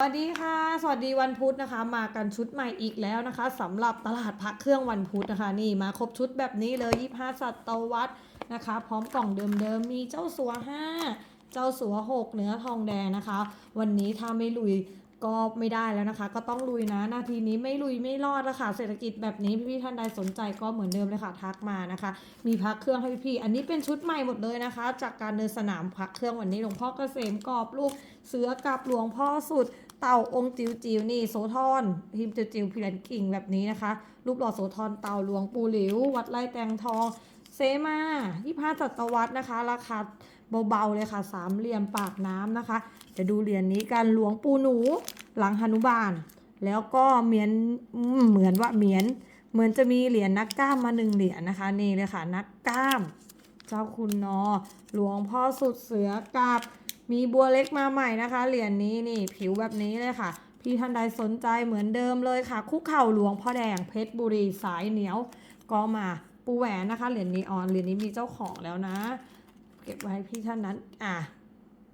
สวัสดีค่ะ สวัสดีวันพุธนะคะ มากันชุดใหม่อีกแล้วนะคะสำหรับตลาดพักเครื่องวันพุธนะคะ นี่มาครบชุดแบบนี้เลย25สัตวัตนะคะ พร้อมกล่องเดิมๆมีเจ้าสัว5เจ้าสัว6เนื้อทองแดงนะคะ วันนี้ถ้าไม่ลุยก็ไม่ได้แล้วนะคะ ก็ต้องลุยนะนาทีนี้ไม่ลุยไม่รอดแล้วค่ะเศรษฐกิจแบบนี้พี่ๆท่านใดสนใจก็เหมือนเดิมเลยค่ะทักมานะคะ มีพักเครื่องให้พี่ๆอันนี้เป็นชุดใหม่หมดเลยนะคะ จากการเดินสนามพักเครื่องวันนี้หลวงพ่อเกษมกรอบลูกเสือกับหลวงพ่อสุด เต่าองค์จิ๋วจิ๋วๆนี่โสธรพิมพ์จิ๋วจิ๋วพิรันกิ่งแบบนี้นะคะ รูปหล่อโสธรเต่าหลวงปู่หลิว วัดไร่แตงทอง เซมายี่ห้าศตวรรษนะคะ ราคาเบาๆเลยค่ะ สามเหลี่ยมปากน้ำนะคะ จะดูเหรียญนี้กันหลวงปู่หนู หลังหนุบาล แล้วก็เหมือนเหมือนว่าเหมือนเหมือนจะมีเหรียญนักกล้ามมาหนึ่งเหรียญนะคะ นี่เลยค่ะนักกล้าม เจ้าคุณนอหลวงพ่อสุดเสือกับ มีบัวเล็กมาใหม่นะคะ เหรียญนี้นี่ผิวแบบนี้เลยค่ะ พี่ท่านใดสนใจเหมือนเดิมเลยค่ะ คุกเข่าหลวงพ่อแดงเพชรบุรีสายเหนียว ก็มาปูแหวนนะคะ เหรียญนี้ออนเหรียญนี้มีเจ้าของแล้วนะ เก็บไว้พี่ท่านนั้น อะ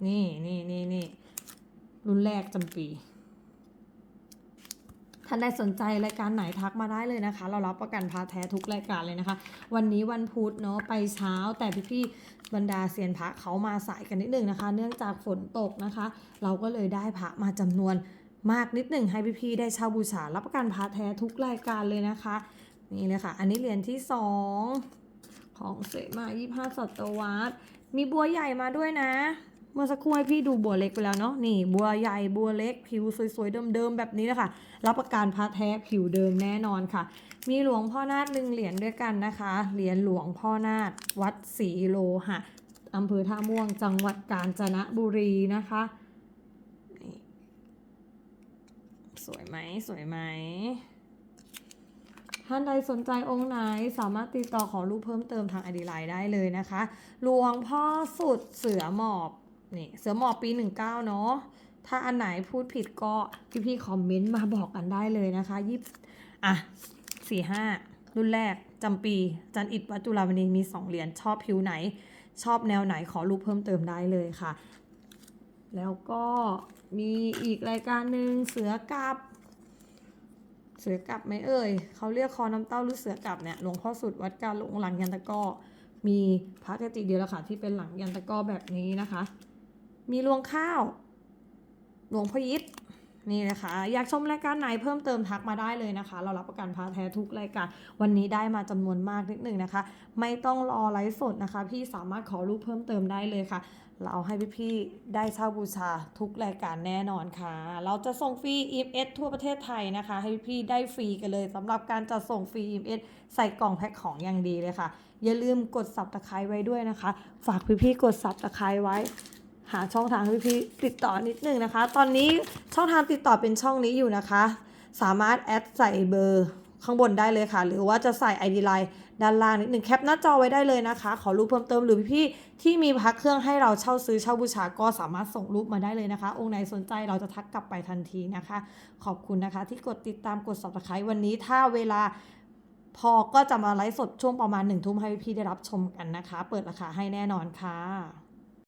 นี่นี่นี่นี่รุ่นแรกจำปี ท่านใดสนใจรายการไหนทักมาได้เลยนะคะ เรารับประกันพาแท้ทุกรายการเลยนะคะ วันนี้วันพุธเนาะไปเช้าแต่พี่ๆบรรดาเซียนพระเขามาสายกันนิดนึงนะคะ เนื่องจากฝนตกนะคะ เราก็เลยได้พระมาจำนวนมากนิดหนึ่งให้พี่ๆได้เช่าบูชารับประกันพาแท้ทุกรายการเลยนะคะ นี่เลยค่ะ อันนี้เหรียญที่สองของเสมา25ศตวรรษมีบัวใหญ่มาด้วยนะ เมื่อสักครู่ให้พี่ดูบัวเล็กไปแล้วเนาะนี่บัวใหญ่บัวเล็ก ผิวสวยๆเดิมๆแบบนี้นะคะรับประกันพระแท้ผิวเดิมแน่นอนค่ะ มีหลวงพ่อนาฏหนึ่งเหรียญด้วยกันนะคะ เหรียญหลวงพ่อนาฏวัดศรีโลหะอำเภอท่าม่วงจังหวัดกาญจนบุรีนะคะสวยไหมสวยไหมท่านใดสนใจองค์ไหนสามารถติดต่อขอรูปเพิ่มเติมทางอดีไลน์ได้เลยนะคะ หลวงพ่อสุดเสือหมอบ นี่เสือหมอบปี 19 เนาะถ้าอันไหนพูดผิดก็พี่ๆคอมเมนต์มาบอกกันได้เลยนะคะยี่อะสี่ห้ารุ่นแรกจำปี จันอิดวัจุฬามณีมี2เหรียญชอบผิวไหน ชอบแนวไหนขอรูปเพิ่มเติมได้เลยค่ะ แล้วก็มีอีกรายการหนึ่งเสือกับเสือกลับไหมเอ่ยเขาเรียกคอน้ำเต้าหรือเสือกลับเนี่ยหลวงพ่อสุดวัดกาหลงหลังยันตะก้อมีพระกจิเดียวล้วค่ะที่เป็นหลังยันตะก้อแบบนี้นะคะ มีรวงข้าว หลวงพยิดนี่นะคะ อยากชมรายการไหนเพิ่มเติมทักมาได้เลยนะคะ เรารับประกันพาแท้ทุกรายการ วันนี้ได้มาจำนวนมากนิดหนึ่งนะคะ ไม่ต้องรอไลฟ์สดนะคะ พี่สามารถขอรูปเพิ่มเติมได้เลยค่ะ เราให้พี่ๆได้เช่าบูชาทุกรายการแน่นอนค่ะ เราจะส่งฟรี EMS ทั่วประเทศไทยนะคะ ให้พี่ๆได้ฟรีกันเลยสำหรับการจัดส่งฟรี EMS ใส่กล่องแพ็คของอย่างดีเลยค่ะ อย่าลืมกด subscribe ไว้ด้วยนะคะ ฝากพี่ๆกด subscribe ไว้ หาช่องทางให้พี่ติดต่อนิดนึงนะคะ ตอนนี้ช่องทางติดต่อเป็นช่องนี้อยู่นะคะ สามารถแอดใส่เบอร์ข้างบนได้เลยค่ะ หรือว่าจะใส่ ID Line ด้านล่างนิดหนึ่งแคปหน้าจอไว้ได้เลยนะคะ ขอรูปเพิ่มเติมหรือพี่ที่มีพักเครื่องให้เราเช่าซื้อเช่าบูชาก็สามารถส่งรูปมาได้เลยนะคะ องค์ไหนสนใจเราจะทักกลับไปทันทีนะคะ ขอบคุณนะคะ ที่กดติดตามกด subscribe วันนี้ถ้าเวลาพอก็จะมาไลฟ์สดช่วงประมาณหนึ่งทุ่มให้พี่ได้รับชมกันนะคะ เปิดราคาให้แน่นอนค่ะ